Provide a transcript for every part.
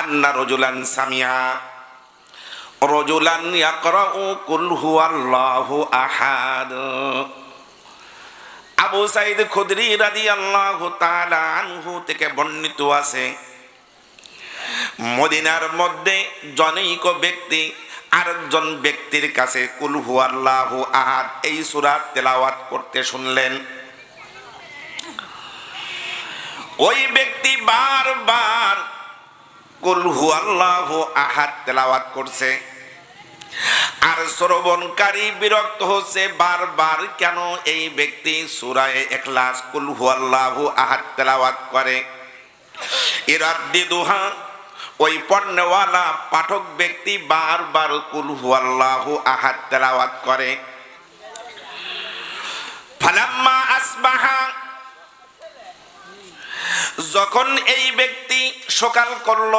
আন্না রজুলান সামিয়া। রজুলান ইয়াকরাউ কুল হুয়াল্লাহু আহাদ। আবু সাইদ খুদরি রাদিয়াল্লাহু তাআলা আনহু থেকে বর্ণিত আছে, মদিনার মধ্যে জনৈক ব্যক্তি আরেকজন ব্যক্তির কাছে কুল হুয়াল্লাহু আহাদ এই সূরা তেলাওয়াত করতে শুনলেন। ওই ব্যক্তি বারবার কুল হুয়াল্লাহু তেলাওয়াত করছে। আর শ্রবণকারী বিরক্ত হচ্ছে বারবার কেন এই ব্যক্তি সুরায় একলাস কুল হুয়াল্লাহু আহাদ তেলাওয়াত করে। ইরাদ্দি দুহা ওই পণ্যওয়ালা পাঠক ব্যক্তি বারবার কুল হুয়াল্লাহু আহাদ তেলাওয়াত করে। ফালাম্মা আসবাহা, যখন এই ব্যক্তি সকাল করল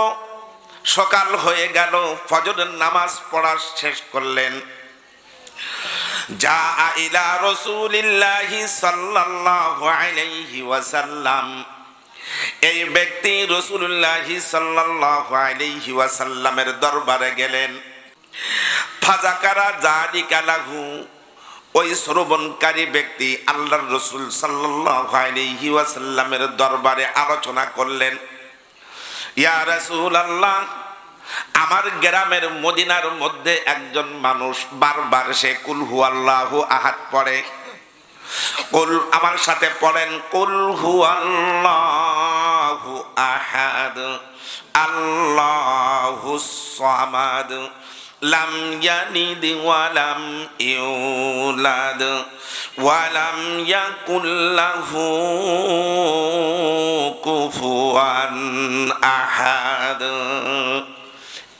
সকাল হয়ে গেল, ফজরের নামাজ পড়া শেষ করলেন। যা ইলা রসুলিল্লাহি সাল্লাল্লাহু আলাইহি ওয়াসাল্লাম। এই ব্যক্তি রসুল্লাহি সাল্লাল্লাহু আলাইহি ওয়াসাল্লামের দরবারে গেলেন। ফাজাকারা জালিকা লাহু, ওই শ্রবণকারী ব্যক্তি আল্লাহর রসুল সাল্লাল্লাহু আলাইহি ওয়াসাল্লামের দরবারে আলোচনা করলেন। ইয়া আল্লাহ আমার গ্রামের মদিনার মধ্যে একজন মানুষ বারবার সে কুল হু আল্লাহ আহাদ পড়ে। কুল, আমার সাথে পড়েন, কুল হু আল্লাহ আহাদ, আল্লাহ সামাদ। লাম ইয়ালিদ ওয়ালাম ইউলাদ ওয়ালাম ইয়াকুল লাহু কুফুয়ান আহাদ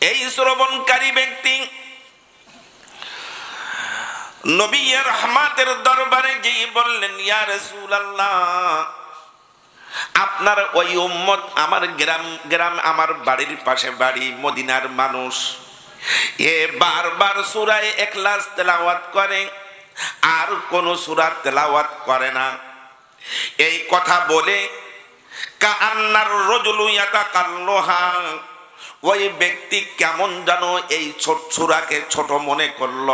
এই শ্রবণকারী ব্যক্তি নবী রহমাতের দরবারে গিয়ে বললেন, ইয়া রাসূলুল্লাহ, আপনার ওই উম্মত আমার গ্রাম গ্রাম আমার বাড়ির পাশে বাড়ি, মদিনার মানুষ। এ বারবার সুরায় একলাস তেলাওয়াত করে, আর কোন সুরা তেলাওয়াত করে না। এই কথা বলে কান্নার রজুলু ইয়াতাকাল্লুহা, ওই ব্যক্তি কেমন জানো এই ছোট সুরাকে ছোট মনে করল।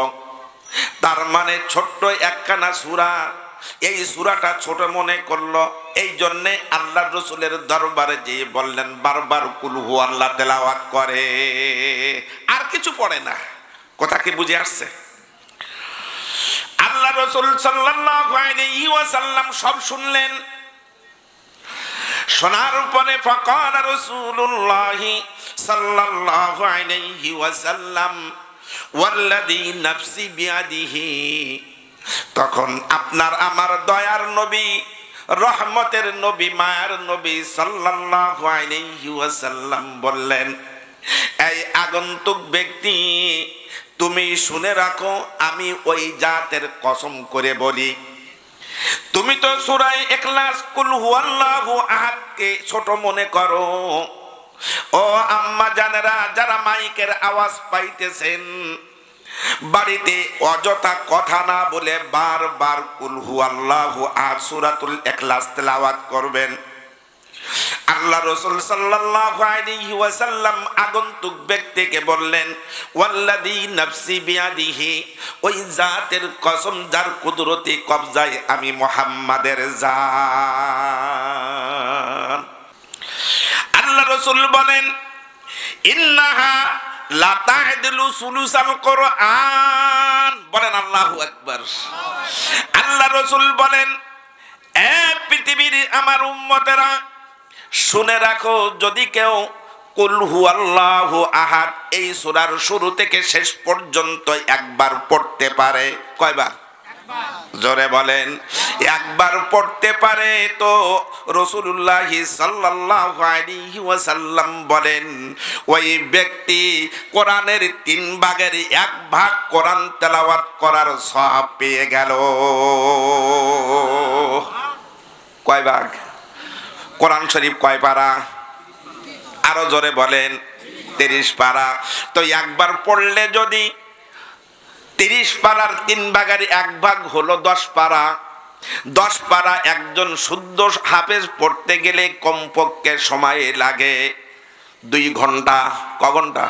তার মানে ছোট্ট একখানা সুরা, এই সুরাটা ছোট মনে করল। এই জন্যে আল্লাহ রসুলের দরবারে যেয়ে বললেন, বারবার কুলহু আল্লাহ তেলাওয়াত করে। আর কিছু পড়ে না। কথা কি বুঝে আসছে? আল্লাহ রসুল ওয়াসাল্লাম সব শুনলেন। শোনার পরে ফকার রসুল্লাহি সাল্লাল্লাহু আলাইহি ওয়াসাল্লাম, ওয়াল্লাযী নাফসি বিয়াদিহি। তখন আপনার আমার দয়ার নবী রহমতের নবী, মায়ার নবী সাল্লাল্লাহু আলাইহি ওয়াসাল্লাম বললেন, এই আগন্তুক ব্যক্তি, তুমি শুনে রাখো, আমি ওই জাতের কসম করে বলি। তুমি তো সুরাই একলাস কুল হুয়াল্লাহু আহাদকে ছোট মনে করো। ও আম্মা জানেরা, যারা মাইকের আওয়াজ পাইতেছেন বাড়িতে অযথা কথা না বলে বারবার, কুল হুয়াল্লাহু আহাদ সূরাতুল ইখলাস তেলাওয়াত করবেন। আল্লাহ রসুল আগন্তুক ব্যক্তিকে বললেন বিয়াদিহি ওই জাতের কসম যার কুদরতি কবজায় আমি মুহাম্মাদের জান। আল্লাহ রসুল বলেন, ইন্নাহা বলেন আল্লাহ একবার আল্লাহ রসুল বলেন পৃথিবীর আমার উম্মতেরা, শুনে রাখো, যদি কেউ কুলহু আল্লাহু আহাদ, এই সুরার শুরু থেকে শেষ পর্যন্ত একবার পড়তে পারে। কয়বার? জোরে বলেন, একবার পড়তে পারে তো রসুল্লাহি ওয়াসাল্লাম বলেন, ওই ব্যক্তি কোরআনের তিন ভাগের এক ভাগ কোরআন তেলাওয়াত করার সব পেয়ে গেল। কয় ভাগ? কোরআন শরীফ কয় পারা? আরও জোরে বলেন, তিরিশ পারা। তো একবার পড়লে যদি তিরিশ পারার তিন ভাগের এক ভাগ হলো দশ পারা দশ পারা একজন শুদ্ধ হাফেজ পড়তে গেলে কমপক্ষে সময় লাগে। দুই ঘণ্টা, ক ঘণ্টা?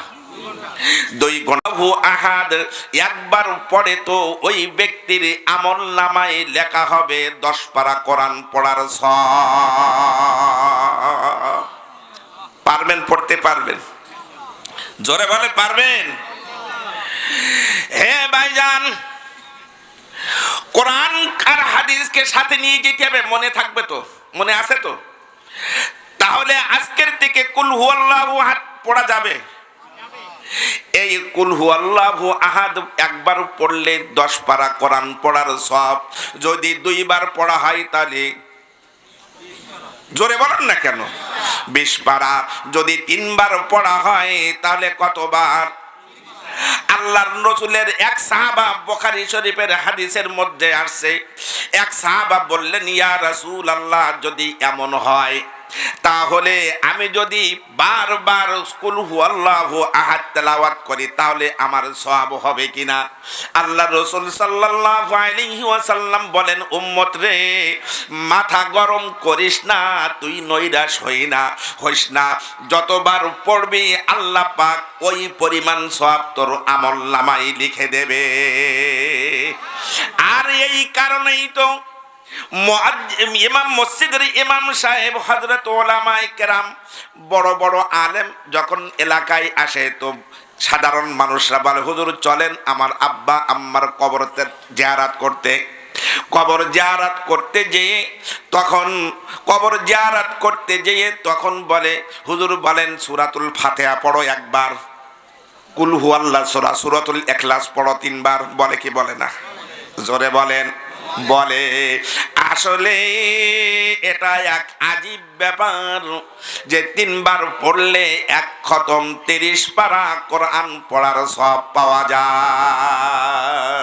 দুই ঘণ্টা। হু আহাদ একবার পরে তো ওই ব্যক্তির আমল নামায় লেখা হবে দশ পারা কোরআন পড়ার সব। পারবেন পড়তে পারবেন? জোরে বলে পারবেন? হে ভাইজান, কোরআন আর হাদিসকে সাথে নিয়ে যেতে হবে, মনে থাকবে তো, মনে আছে তো? তাহলে আজকের থেকে কুল হুয়াল্লাহু আহাদ পড়া যাবে। এই কুল হুয়াল্লাহু আহাদ একবার পড়লে দশ পারা কোরআন পড়ার সব, যদি দুইবার পড়া হয় তাহলে জোরে বলেন না কেন? বিশ পারা যদি তিনবার পড়া হয় তাহলে কতবার? আল্লাহর রসুলের এক সাহাবা বখারি শরীফের হাদিসের মধ্যে আসছে এক সাহাবা বললেন, ইয়া রাসূল আল্লাহ যদি এমন হয় তাহলে আমি যদি বারবার স্কুল হুয়াল্লাহু আহাদ তেলাওয়াত করি, তাহলে আমার সওয়াব হবে কিনা? আল্লাহ রসুল সাল্লাল্লাহু ওয়াসাল্লাম বলেন, উম্মত রে, মাথা গরম করিস না, তুই নৈরাশ হই না, হইস না। যতবার পড়বি, আল্লাহ পাক ওই পরিমাণ সওয়াব তোর আমল নামাই লিখে দেবে। আর এই কারণেই তো ইমাম মসজিদের ইমাম সাহেব হজরত ওলামাই কেরাম, বড় বড় আলেম যখন এলাকায় আসে তো সাধারণ মানুষরা বলে, হুজুর চলেন আমার আব্বা আম্মার কবরতে জিয়ারাত করতে। কবর জিয়ারাত করতে যেয়ে তখন, কবর জিয়ারাত করতে যেয়ে তখন বলে, হুজুর বলেন সুরাতুল ফাতেহা পড়ো একবার। কুল হুয়াল্লাহ সুরা, সুরাতুল এখলাস পড়ো তিনবার। বলে কি বলে না? জোরে বলেন। বলে, আসলে এটা এক আজীব ব্যাপার যে তিনবার পড়লে এক খতম তিরিশ পারা কোরআন পড়ার সব পাওয়া যায়।